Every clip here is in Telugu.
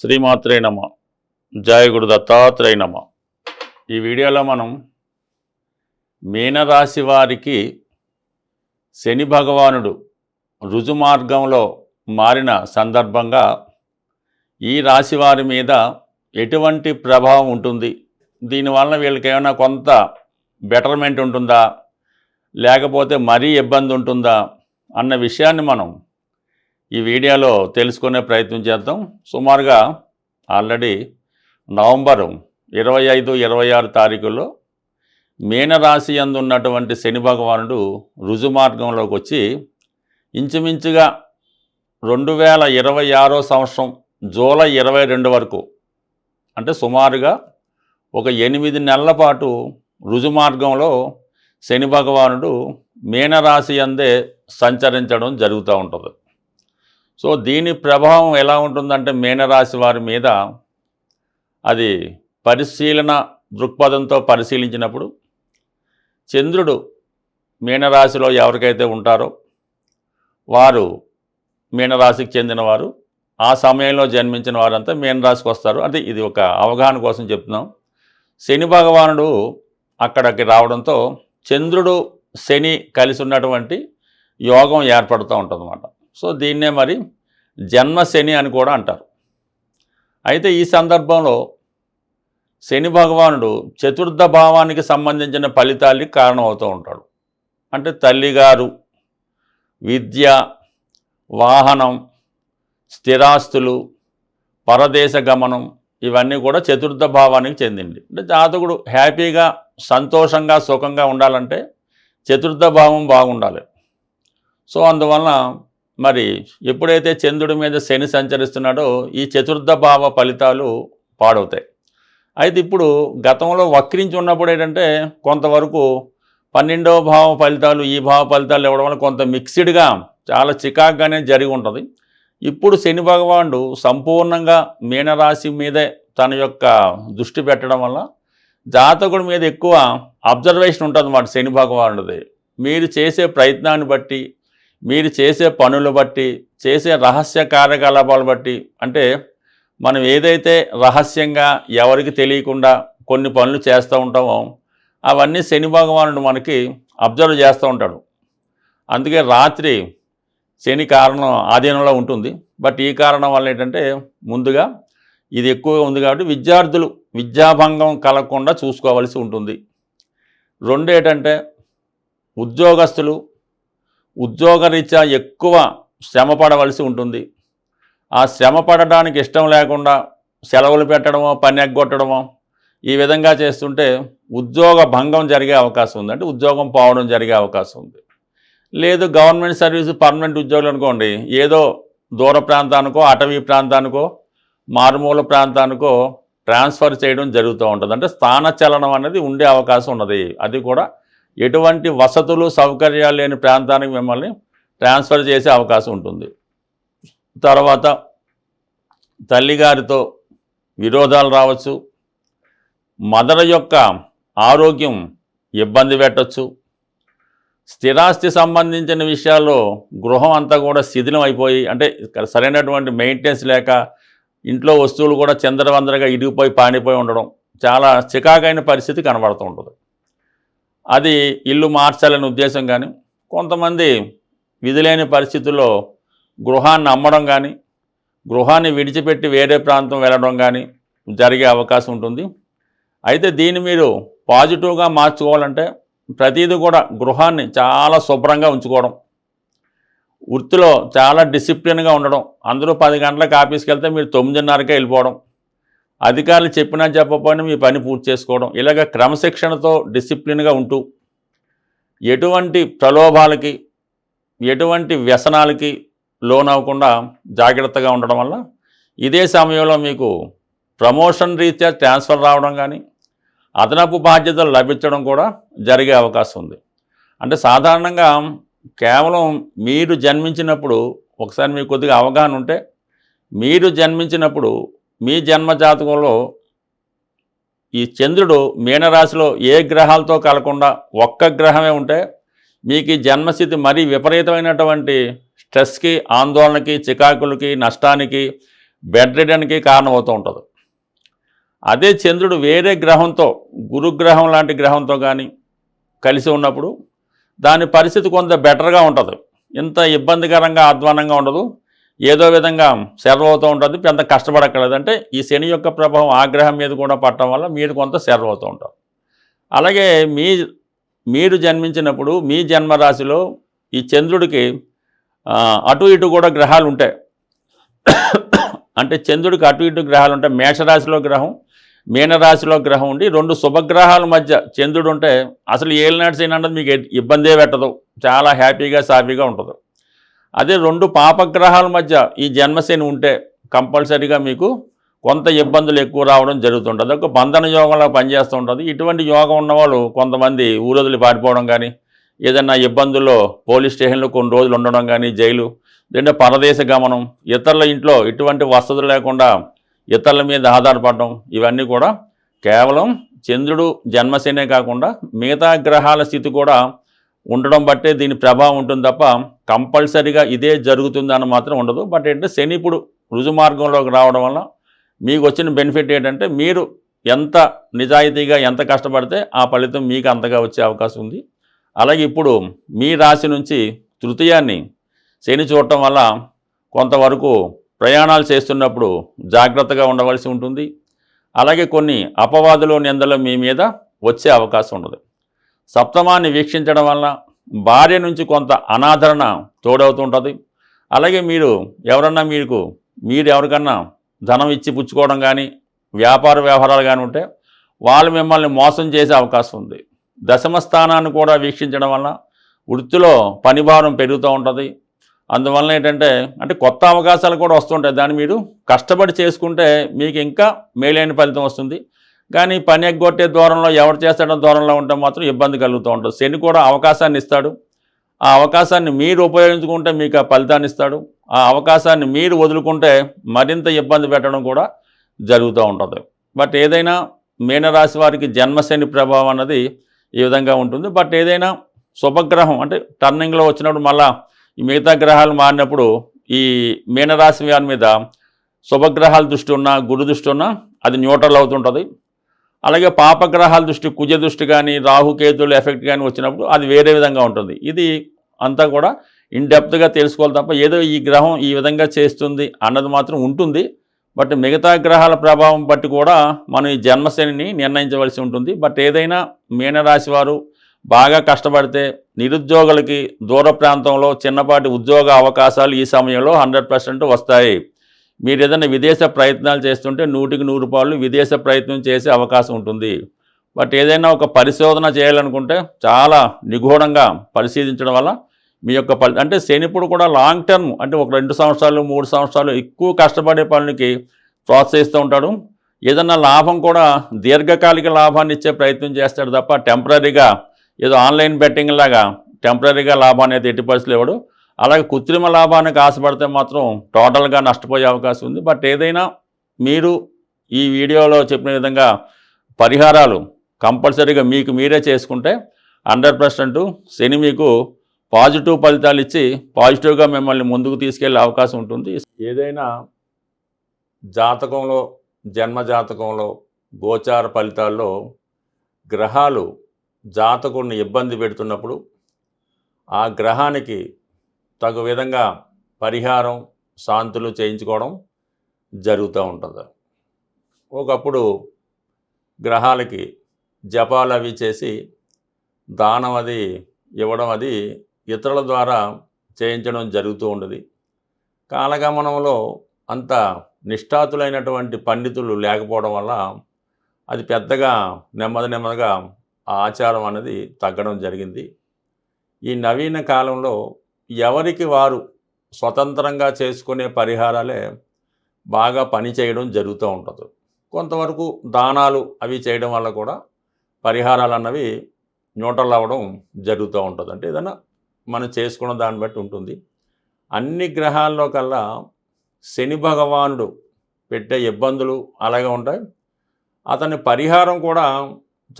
శ్రీమాత్రే నమ. జాయగుడు దత్తాత్రేయ నమ. ఈ వీడియోలో మనం మీనరాశి వారికి శని భగవానుడు రుజుమార్గంలో మారిన సందర్భంగా ఈ రాశి వారి మీద ఎటువంటి ప్రభావం ఉంటుంది? దీనివలన వీళ్ళకి ఏమైనా కొంత బెటర్మెంట్ ఉంటుందా? లేకపోతే మరీ ఇబ్బంది ఉంటుందా? అన్న విషయాన్ని మనం ఈ వీడియోలో తెలుసుకునే ప్రయత్నం చేద్దాం. సుమారుగా ఆల్రెడీ నవంబరు ఇరవై ఐదు ఇరవై ఆరు తారీఖుల్లో మీనరాశి యందు ఉన్నటువంటి శని భగవానుడు రుజుమార్గంలోకి వచ్చి ఇంచుమించుగా రెండు వేల ఇరవై ఆరో సంవత్సరం జూలై ఇరవై రెండు వరకు అంటే సుమారుగా ఒక ఎనిమిది నెలల పాటు రుజుమార్గంలో శని భగవానుడు మీనరాశి అందే సంచరించడం జరుగుతూ ఉంటుంది. సో దీని ప్రభావం ఎలా ఉంటుందంటే మీనరాశి వారి మీద అది పరిశీలన దృక్పథంతో పరిశీలించినప్పుడు చంద్రుడు మీనరాశిలో ఎవరికైతే ఉంటారో వారు మీనరాశికి చెందినవారు ఆ సమయంలో జన్మించిన వారంతా మీనరాశికి వస్తారు. అంటే ఇది ఒక అవగాహన కోసం చెప్తున్నాం. శని భగవానుడు అక్కడికి రావడంతో చంద్రుడు శని కలిసి ఉన్నటువంటి యోగం ఏర్పడుతూ ఉంటుంది సో దీన్నే మరి జన్మ శని అని కూడా అంటారు. అయితే ఈ సందర్భంలో శని భగవానుడు చతుర్థ భావానికి సంబంధించిన ఫలితాలకి కారణమవుతూ ఉంటాడు. అంటే తల్లిగారు విద్య వాహనం స్థిరాస్తులు పరదేశ గమనం ఇవన్నీ కూడా చతుర్థ భావానికి చెందింది. అంటే జాతకుడు హ్యాపీగా సంతోషంగా సుఖంగా ఉండాలంటే చతుర్థ భావం బాగుండాలి. సో అందువలన మరి ఎప్పుడైతే చంద్రుడి మీద శని సంచరిస్తున్నాడో ఈ చతుర్థ భావ ఫలితాలు పాడవుతాయి. అయితే ఇప్పుడు గతంలో వక్రించి ఉన్నప్పుడు ఏంటంటే కొంతవరకు పన్నెండవ భావ ఫలితాలు ఈ భావ ఫలితాలు ఇవ్వడం వల్ల కొంత మిక్స్డ్గా చాలా చికాగ్గానే జరిగి ఉంటుంది. ఇప్పుడు శని భగవానుడు సంపూర్ణంగా మీనరాశి మీదే తన యొక్క దృష్టి పెట్టడం వల్ల జాతకుడి మీద ఎక్కువ అబ్జర్వేషన్ ఉంటుంది అన్నమాట శని భగవానుడిది. మీరు చేసే ప్రయత్నాన్ని బట్టి మీరు చేసే పనులు బట్టి చేసే రహస్య కార్యకలాపాలు బట్టి అంటే మనం ఏదైతే రహస్యంగా ఎవరికి తెలియకుండా కొన్ని పనులు చేస్తూ ఉంటామో అవన్నీ శని భగవానుడు మనకి అబ్జర్వ్ చేస్తూ ఉంటాడు. అందుకే రాత్రి శని కారణం ఆధీనంలో ఉంటుంది. బట్ ఈ కారణం వల్ల ఏంటంటే ముందుగా ఇది ఎక్కువగా ఉంది కాబట్టి విద్యార్థులు విద్యాభంగం కలగకుండా చూసుకోవాల్సి ఉంటుంది. రెండు ఏంటంటే ఉద్యోగస్తులు ఉద్యోగరీత్యా ఎక్కువ శ్రమ పడవలసి ఉంటుంది. ఆ శ్రమ పడడానికి ఇష్టం లేకుండా సెలవులు పెట్టడమో పని ఎగ్గొట్టడమో ఈ విధంగా చేస్తుంటే ఉద్యోగ భంగం జరిగే అవకాశం ఉంది. అంటే ఉద్యోగం పోవడం జరిగే అవకాశం ఉంది. లేదు గవర్నమెంట్ సర్వీస్ పర్మనెంట్ ఉద్యోగులు అనుకోండి. ఏదో దూర ప్రాంతానికో అటవీ ప్రాంతానికో మారుమూల ప్రాంతానికో ట్రాన్స్ఫర్ చేయడం జరుగుతూ ఉంటుంది. అంటే స్థానచలనం అనేది ఉండే అవకాశం ఉన్నది. అది కూడా ఎటువంటి వసతులు సౌకర్యాలు లేని ప్రాంతానికి మిమ్మల్ని ట్రాన్స్ఫర్ చేసే అవకాశం ఉంటుంది. తర్వాత తల్లిగారితో విరోధాలు రావచ్చు. మదర్ యొక్క ఆరోగ్యం ఇబ్బంది పెట్టచ్చు. స్థిరాస్తి సంబంధించిన విషయాల్లో గృహం అంతా కూడా శిథిలం అయిపోయి అంటే సరైనటువంటి మెయింటెనెన్స్ లేక ఇంట్లో వస్తువులు కూడా చందరవందరగా ఇరిగిపోయి పానిపోయి ఉండడం చాలా చికాకైన పరిస్థితి కనబడుతూ ఉంటుంది. అది ఇల్లు మార్చాలనే ఉద్దేశం కానీ కొంతమంది విధులేని పరిస్థితుల్లో గృహాన్ని అమ్మడం కానీ గృహాన్ని విడిచిపెట్టి వేరే ప్రాంతం వెళ్ళడం కానీ జరిగే అవకాశం ఉంటుంది. అయితే దీన్ని మీరు పాజిటివ్గా మార్చుకోవాలంటే ప్రతిదీ కూడా గృహాన్ని చాలా శుభ్రంగా ఉంచుకోవడం. వృత్తిలో చాలా డిసిప్లిన్గా ఉండడం. అందరూ పది గంటలకు ఆఫీస్కి వెళ్తే మీరు తొమ్మిదిన్నరకే వెళ్ళిపోవడం. అధికారులు చెప్పినా చెప్పకపోయినా మీ పని పూర్తి చేసుకోవడం. ఇలాగ క్రమశిక్షణతో డిసిప్లిన్గా ఉంటూ ఎటువంటి ప్రలోభాలకి ఎటువంటి వ్యసనాలకి లోనవ్వకుండా జాగ్రత్తగా ఉండడం వల్ల ఇదే సమయంలో మీకు ప్రమోషన్ రీత్యా ట్రాన్స్ఫర్ రావడం కానీ అదనపు బాధ్యతలు లభించడం కూడా జరిగే అవకాశం ఉంది. అంటే సాధారణంగా కేవలం మీరు జన్మించినప్పుడు ఒకసారి మీకు కొద్దిగా అవగాహన ఉంటే మీరు జన్మించినప్పుడు మీ జన్మజాతకంలో ఈ చంద్రుడు మీనరాశిలో ఏ గ్రహాలతో కలకుండా ఒక్క గ్రహమే ఉంటే మీకు ఈ జన్మస్థితి మరీ విపరీతమైనటువంటి స్ట్రెస్కి ఆందోళనకి చికాకులకి నష్టానికి బెడ్ రిడన్కి కారణమవుతూ ఉంటుంది. అదే చంద్రుడు వేరే గ్రహంతో గురుగ్రహం లాంటి గ్రహంతో కానీ కలిసి ఉన్నప్పుడు దాని పరిస్థితి కొంత బెటర్గా ఉంటుంది. ఇంత ఇబ్బందికరంగా అధ్వానంగా ఉండదు. ఏదో విధంగా సెర్వ్ అవుతూ ఉంటుంది. అంత కష్టపడక్కర్లేదు అంటే ఈ శని యొక్క ప్రభావం ఆ గ్రహం మీద కూడా పట్టడం వల్ల మీరు కొంత సెర్వ్ అవుతూ ఉంటారు. అలాగే మీ మీరు జన్మించినప్పుడు మీ జన్మరాశిలో ఈ చంద్రుడికి అటు ఇటు కూడా గ్రహాలు ఉంటాయి. అంటే చంద్రుడికి అటు ఇటు గ్రహాలు ఉంటాయి. మేషరాశిలో గ్రహం మీనరాశిలో గ్రహం ఉండి రెండు శుభగ్రహాల మధ్య చంద్రుడు ఉంటే అసలు ఏలినాటి శని అన్నది మీకు ఇబ్బందే పెట్టదు. చాలా హ్యాపీగా సాఫీగా ఉంటుంది. అదే రెండు పాపగ్రహాల మధ్య ఈ జన్మశని ఉంటే కంపల్సరీగా మీకు కొంత ఇబ్బందులు ఎక్కువ రావడం జరుగుతుంటుంది. ఒక బంధన యోగంలో పనిచేస్తూ ఉంటుంది ఇటువంటి యోగం ఉన్నవాళ్ళు కొంతమంది ఊరొదిలి పారిపోవడం కానీ ఏదైనా ఇబ్బందుల్లో పోలీస్ స్టేషన్లో కొన్ని రోజులు ఉండడం కానీ జైలు లేదంటే పరదేశ గమనం ఇతరుల ఇంట్లో ఇటువంటి వసతులు లేకుండా ఇతరుల మీద ఆధారపడడం ఇవన్నీ కూడా కేవలం చంద్రుడు జన్మశనే కాకుండా మిగతా గ్రహాల స్థితి కూడా ఉండడం బట్టే దీని ప్రభావం ఉంటుంది తప్ప కంపల్సరీగా ఇదే జరుగుతుందని మాత్రం ఉండదు. బట్ ఏంటంటే శని ఇప్పుడు రుజు మార్గంలోకి రావడం వల్ల మీకు వచ్చిన బెనిఫిట్ ఏంటంటే మీరు ఎంత నిజాయితీగా ఎంత కష్టపడితే ఆ ఫలితం మీకు అంతగా వచ్చే అవకాశం ఉంది. అలాగే ఇప్పుడు మీ రాశి నుంచి తృతీయాన్ని శని చూడటం వల్ల కొంతవరకు ప్రయాణాలు చేస్తున్నప్పుడు జాగ్రత్తగా ఉండవలసి ఉంటుంది. అలాగే కొన్ని అపవాదులు నిందలు మీ మీద వచ్చే అవకాశం ఉండదు. సప్తమాన్ని వీక్షించడం వలన భార్య నుంచి కొంత అనాదరణ తోడవుతుంటుంది అలాగే మీరు ఎవరన్నా మీకు మీరు ఎవరికన్నా ధనం ఇచ్చి పుచ్చుకోవడం కానీ వ్యాపార వ్యవహారాలు కానీ ఉంటే వాళ్ళు మిమ్మల్ని మోసం చేసే అవకాశం ఉంది. దశమ స్థానాన్ని కూడా వీక్షించడం వల్ల వృత్తిలో పనిభారం పెరుగుతూ ఉంటుంది. అందువల్ల ఏంటంటే అంటే కొత్త అవకాశాలు కూడా వస్తుంటాయి దాన్ని మీరు కష్టపడి చేసుకుంటే మీకు ఇంకా మేలైన ఫలితం వస్తుంది. కానీ పని ఎగ్గొట్టే దూరంలో ఎవరు చేస్తాడో దూరంలో ఉంటే మాత్రం ఇబ్బంది కలుగుతూ ఉంటుంది. శని కూడా అవకాశాన్ని ఇస్తాడు. ఆ అవకాశాన్ని మీరు ఉపయోగించుకుంటే మీకు ఆ ఫలితాన్ని ఇస్తాడు. ఆ అవకాశాన్ని మీరు వదులుకుంటే మరింత ఇబ్బంది పెట్టడం కూడా జరుగుతూ ఉంటుంది. బట్ ఏదైనా మీనరాశి వారికి జన్మశని ప్రభావం అన్నది ఈ విధంగా ఉంటుంది. బట్ ఏదైనా శుభగ్రహం అంటే టర్నింగ్లో వచ్చినప్పుడు మళ్ళా ఈ మిగతా గ్రహాలు మారినప్పుడు ఈ మీనరాశి వారి మీద శుభగ్రహాల దృష్టి ఉన్నా గురు దృష్టి ఉన్నా అది న్యూట్రల్ అవుతుంటుంది. అలాగే పాపగ్రహాల దృష్టి కుజ దృష్టి కానీ రాహుకేతులు ఎఫెక్ట్ కానీ వచ్చినప్పుడు అది వేరే విధంగా ఉంటుంది. ఇది అంతా కూడా ఇన్ డెప్త్గా తెలుసుకోవాలి తప్ప ఏదో ఈ గ్రహం ఈ విధంగా చేస్తుంది అన్నది మాత్రం ఉంటుంది. బట్ మిగతా గ్రహాల ప్రభావం బట్టి కూడా మనం ఈ జన్మశ్రేణిని నిర్ణయించవలసి ఉంటుంది. బట్ ఏదైనా మీనరాశి వారు బాగా కష్టపడితే నిరుద్యోగులకి దూర ప్రాంతంలో చిన్నపాటి ఉద్యోగ అవకాశాలు ఈ సమయంలో హండ్రెడ్ వస్తాయి. మీరు ఏదైనా విదేశ ప్రయత్నాలు చేస్తుంటే నూటికి నూరు పాళ్ళు విదేశ ప్రయత్నం చేసే అవకాశం ఉంటుంది. బట్ ఏదైనా ఒక పరిశోధన చేయాలనుకుంటే చాలా నిగూఢంగా పరిశీలించడం వల్ల మీ యొక్క ఫలి అంటే శనిపుడు కూడా లాంగ్ టర్మ్ అంటే ఒక రెండు సంవత్సరాలు మూడు సంవత్సరాలు ఎక్కువ కష్టపడే పనులకి ప్రోత్సహిస్తూ ఉంటాడు. ఏదన్నా లాభం కూడా దీర్ఘకాలిక లాభాన్ని ఇచ్చే ప్రయత్నం చేస్తాడు తప్ప టెంపరీగా ఏదో ఆన్లైన్ బెట్టింగ్ లాగా టెంపరీగా లాభాన్ని అయితే ఎట్టి పరిస్థితులు ఇవ్వడు. అలాగే కృత్రిమ లాభానికి ఆశపడితే మాత్రం టోటల్గా నష్టపోయే అవకాశం ఉంది. బట్ ఏదైనా మీరు ఈ వీడియోలో చెప్పిన విధంగా పరిహారాలు కంపల్సరీగా మీకు మీరే చేసుకుంటే హండ్రెడ్ పర్సెంట్ శని మీకు పాజిటివ్ ఫలితాలు ఇచ్చి పాజిటివ్గా మిమ్మల్ని ముందుకు తీసుకెళ్ళే అవకాశం ఉంటుంది. ఏదైనా జాతకంలో జన్మ జాతకంలో గోచార ఫలితాల్లో గ్రహాలు జాతకుడిని ఇబ్బంది పెడుతున్నప్పుడు ఆ గ్రహానికి తగు విధంగా పరిహారం శాంతులు చేయించుకోవడం జరుగుతూ ఉంటుంది. ఒకప్పుడు గ్రహాలకి జపాలు అవి చేసి దానం అది ఇవ్వడం అది ఇతరుల ద్వారా చేయించడం జరుగుతూ ఉండదు. కాలగమనంలో అంత నిష్ఠాతులైనటువంటి పండితులు లేకపోవడం వల్ల అది పెద్దగా నెమ్మది నెమ్మదిగా ఆ ఆచారం అనేది తగ్గడం జరిగింది. ఈ నవీన కాలంలో ఎవరికి వారు స్వతంత్రంగా చేసుకునే పరిహారాలే బాగా పని చేయడం జరుగుతూ ఉంటుంది. కొంతవరకు దానాలు అవి చేయడం వల్ల కూడా పరిహారాలు అన్నవి న్యూట్రల్ అవ్వడం జరుగుతూ ఉంటుంది. అంటే ఏదైనా మనం చేసుకున్న దాన్ని బట్టి ఉంటుంది. అన్ని గ్రహాల్లో కల్లా శని భగవానుడు పెట్టే ఇబ్బందులు అలాగే ఉంటాయి. అతని పరిహారం కూడా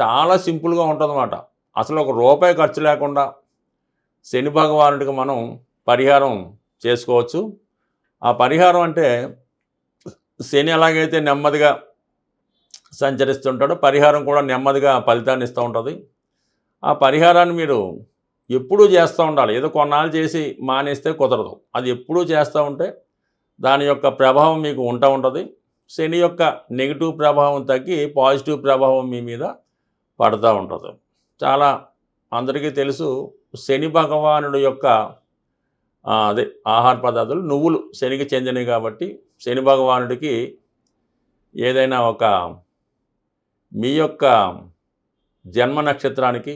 చాలా సింపుల్గా ఉంటుందన్నమాట. అసలు ఒక రూపాయి ఖర్చు లేకుండా శని భగవానుడికి మనం పరిహారం చేసుకోవచ్చు. ఆ పరిహారం అంటే శని ఎలాగైతే నెమ్మదిగా సంచరిస్తుంటాడో పరిహారం కూడా నెమ్మదిగా ఫలితాన్ని ఇస్తూ ఉంటుంది. ఆ పరిహారాన్ని మీరు ఎప్పుడూ చేస్తూ ఉండాలి. ఏదో కొన్నాళ్ళు చేసి మానేస్తే కుదరదు. అది ఎప్పుడూ చేస్తూ ఉంటే దాని యొక్క ప్రభావం మీకు ఉంటా ఉంటుంది. శని యొక్క నెగిటివ్ ప్రభావం తగ్గి పాజిటివ్ ప్రభావం మీ మీద పడుతూ ఉంటుంది. చాలా అందరికీ తెలుసు శని భగవానుడు యొక్క అదే ఆహార పదార్థాలు నువ్వులు శనికి చెందినవి కాబట్టి శని భగవానుడికి ఏదైనా ఒక మీ యొక్క జన్మ నక్షత్రానికి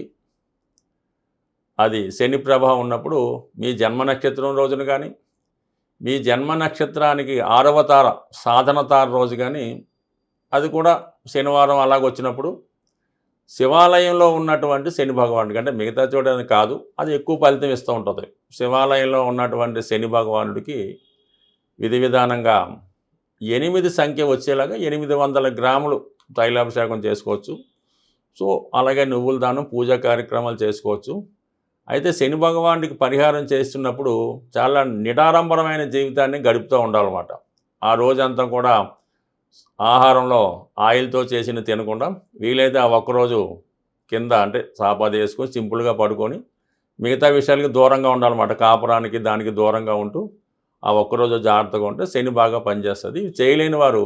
అది శని ప్రభావం ఉన్నప్పుడు మీ జన్మ నక్షత్రం రోజున కానీ మీ జన్మ నక్షత్రానికి ఆరవ తార సాధన తార రోజు కానీ అది కూడా శనివారం అలాగ వచ్చినప్పుడు శివాలయంలో ఉన్నటువంటి శని భగవానుడికి అంటే మిగతా చోట కాదు అది ఎక్కువ ఫలితం ఇస్తూ ఉంటుంది. శివాలయంలో ఉన్నటువంటి శని భగవానుడికి విధి విధానంగా ఎనిమిది సంఖ్య వచ్చేలాగా ఎనిమిది వందల గ్రాములు తైలాభిషేకం చేసుకోవచ్చు. సో అలాగే నువ్వుల దానం పూజా కార్యక్రమాలు చేసుకోవచ్చు. అయితే శని భగవానుడికి పరిహారం చేస్తున్నప్పుడు చాలా నిడారంభరమైన జీవితాన్ని గడుపుతూ ఉండాలన్నమాట. ఆ రోజంతా కూడా ఆహారంలో ఆయిల్తో చేసిన తినకుండా వీలైతే ఆ ఒక్కరోజు కింద అంటే సాపాది వేసుకొని సింపుల్గా పడుకొని మిగతా విషయాలకి దూరంగా ఉండాలన్నమాట. కాపురానికి దానికి దూరంగా ఉంటూ ఆ ఒక్కరోజు జాగ్రత్తగా ఉంటే శని బాగా పనిచేస్తుంది. చేయలేని వారు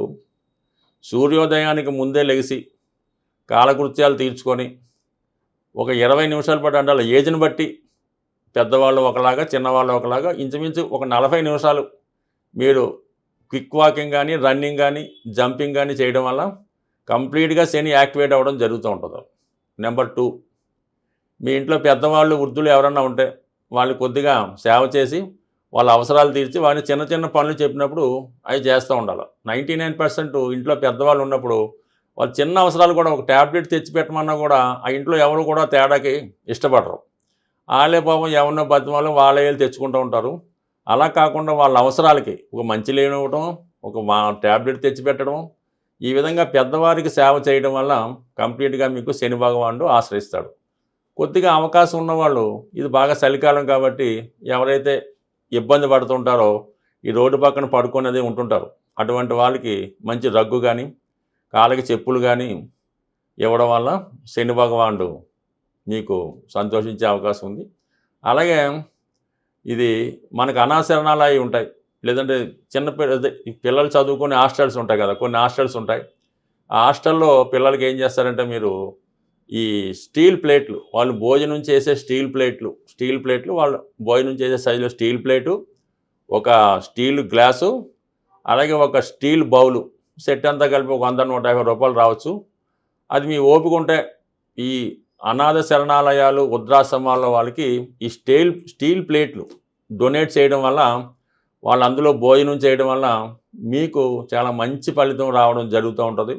సూర్యోదయానికి ముందే లెగిసి కాలకృత్యాలు తీర్చుకొని ఒక ఇరవై నిమిషాల పాటు అంటే ఏజ్ని బట్టి పెద్దవాళ్ళు ఒకలాగా చిన్నవాళ్ళు ఒకలాగా ఇంచుమించు ఒక నలభై నిమిషాలు మీరు క్విక్ వాకింగ్ కానీ రన్నింగ్ కానీ జంపింగ్ కానీ చేయడం వల్ల కంప్లీట్గా శని యాక్టివేట్ అవ్వడం జరుగుతూ ఉంటుంది. Number two. మీ ఇంట్లో పెద్దవాళ్ళు వృద్ధులు ఎవరన్నా ఉంటే వాళ్ళు కొద్దిగా సేవ చేసి వాళ్ళ అవసరాలు తీర్చి వారిని చిన్న చిన్న పనులు చెప్పినప్పుడు అవి చేస్తూ ఉండాలి. నైంటీ నైన్ పర్సెంట్ ఇంట్లో పెద్దవాళ్ళు ఉన్నప్పుడు వాళ్ళు చిన్న అవసరాలు కూడా ఒక ట్యాబ్లెట్ తెచ్చి పెట్టమన్నా కూడా ఆ ఇంట్లో ఎవరు కూడా తేడాకి ఇష్టపడరు. వాళ్ళే పాపం ఎవరినో బతిమాలు వాళ్ళే తెచ్చుకుంటూ ఉంటారు. అలా కాకుండా వాళ్ళ అవసరాలకి ఒక మంచి లేనివ్వటం ఒక మా ట్యాబ్లెట్ తెచ్చిపెట్టడం ఈ విధంగా పెద్దవారికి సేవ చేయడం వల్ల కంప్లీట్గా మీకు శని భగవానుడు ఆశ్రయిస్తాడు. కొద్దిగా అవకాశం ఉన్నవాళ్ళు ఇది బాగా చలికాలం కాబట్టి ఎవరైతే ఇబ్బంది పడుతుంటారో ఈ రోడ్డు పక్కన పడుకునేది ఉంటుంటారు. అటువంటి వాళ్ళకి మంచి రగ్గు కానీ కాళ్ళకి చెప్పులు కానీ ఇవ్వడం వల్ల శని భగవానుడు మీకు సంతోషించే అవకాశం ఉంది. అలాగే ఇది మనకు అనాశరణాలు అవి ఉంటాయి. లేదంటే చిన్న పిల్ల పిల్లలు చదువుకునే హాస్టల్స్ ఉంటాయి కదా కొన్ని హాస్టల్స్ ఉంటాయి. ఆ హాస్టల్లో పిల్లలకి ఏం చేస్తారంటే మీరు ఈ స్టీల్ ప్లేట్లు వాళ్ళు భోజనం చేసే స్టీల్ ప్లేట్లు స్టీల్ ప్లేట్లు వాళ్ళు భోజనం చేసే సైజులో స్టీల్ ప్లేటు ఒక స్టీల్ గ్లాసు అలాగే ఒక స్టీల్ బౌలు సెట్ అంతా కలిపి ఒక వంద నూట యాభై రూపాయలు రావచ్చు. అది మీ ఓపిక ఉంటే ఈ అనాథ శరణాలయాలు వృద్ధాశ్రమాల వాళ్ళకి ఈ స్టీల్ స్టీల్ ప్లేట్లు డొనేట్ చేయడం వల్ల వాళ్ళు అందులో భోజనం చేయడం వల్ల మీకు చాలా మంచి ఫలితం రావడం జరుగుతూ ఉంటుంది.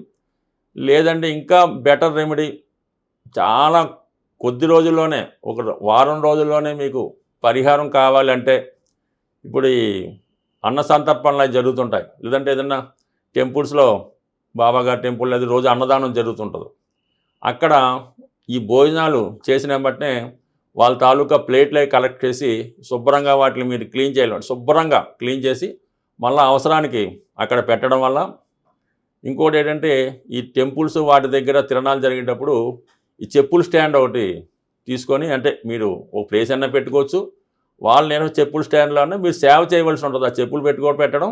లేదంటే ఇంకా బెటర్ రెమెడీ చాలా కొద్ది రోజుల్లోనే ఒక వారం రోజుల్లోనే మీకు పరిహారం కావాలంటే ఇప్పుడు ఈ అన్న సంతర్పణలు జరుగుతుంటాయి. లేదంటే ఏదన్నా టెంపుల్స్లో బాబాగారి టెంపుల్ అది రోజు అన్నదానం జరుగుతుంటుంది. అక్కడ ఈ భోజనాలు చేసిన బట్టే వాళ్ళ తాలూకా ప్లేట్లే కలెక్ట్ చేసి శుభ్రంగా వాటిని మీరు క్లీన్ చేయాలి. శుభ్రంగా క్లీన్ చేసి మళ్ళీ అవసరానికి అక్కడ పెట్టడం వల్ల ఇంకోటి ఏంటంటే ఈ టెంపుల్స్ వాటి దగ్గర తిరణాలు జరిగేటప్పుడు ఈ చెప్పుల స్టాండ్ ఒకటి తీసుకొని అంటే మీరు ఒక ప్లేస్ అయినా పెట్టుకోవచ్చు. వాళ్ళు నేను చెప్పుల స్టాండ్లోనే మీరు సేవ చేయవలసి ఉంటుంది. ఆ చెప్పులు పెట్టుకోవడం పెట్టడం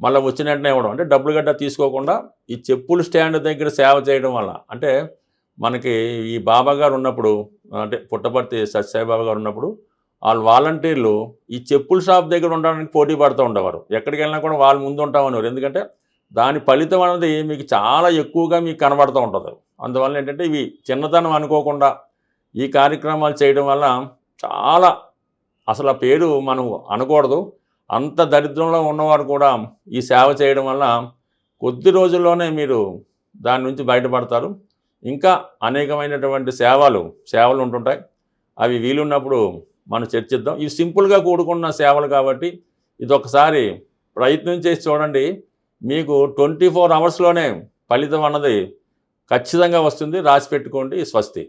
మళ్ళీ వచ్చిన వెంటనే ఇవ్వడం. అంటే డబ్బులు గడ్డ తీసుకోకుండా ఈ చెప్పుల స్టాండ్ దగ్గర సేవ చేయడం వల్ల అంటే మనకి ఈ బాబా గారు ఉన్నప్పుడు అంటే పుట్టపర్తి సత్యసాయిబాబా గారు ఉన్నప్పుడు వాళ్ళు వాలంటీర్లు ఈ చెప్పుల షాప్ దగ్గర ఉండడానికి పోటీ పడుతూ ఉండేవారు. ఎక్కడికి వెళ్ళినా కూడా వాళ్ళు ముందు ఉంటామనేవారు. ఎందుకంటే దాని ఫలితం అనేది మీకు చాలా ఎక్కువగా మీకు కనబడుతూ ఉంటుంది. అందువల్ల ఏంటంటే ఇవి చిన్నతనం అనుకోకుండా ఈ కార్యక్రమాలు చేయడం వల్ల చాలా అసలు ఆ పేరు మనం అనకూడదు. అంత దరిద్రంలో ఉన్నవారు కూడా ఈ సేవ చేయడం వల్ల కొద్ది రోజుల్లోనే మీరు దాని నుంచి బయటపడతారు. ఇంకా అనేకమైనటువంటి సేవలు సేవలు ఉంటుంటాయి. అవి వీలున్నప్పుడు మనం చర్చిద్దాం. ఇవి సింపుల్గా కూడుకున్న సేవలు కాబట్టి ఇది ఒకసారి ప్రయత్నం చేసి చూడండి. మీకు ట్వంటీ ఫోర్ అవర్స్లోనే ఫలితం అన్నది ఖచ్చితంగా వస్తుంది. రాసి పెట్టుకోండి. స్వస్తి.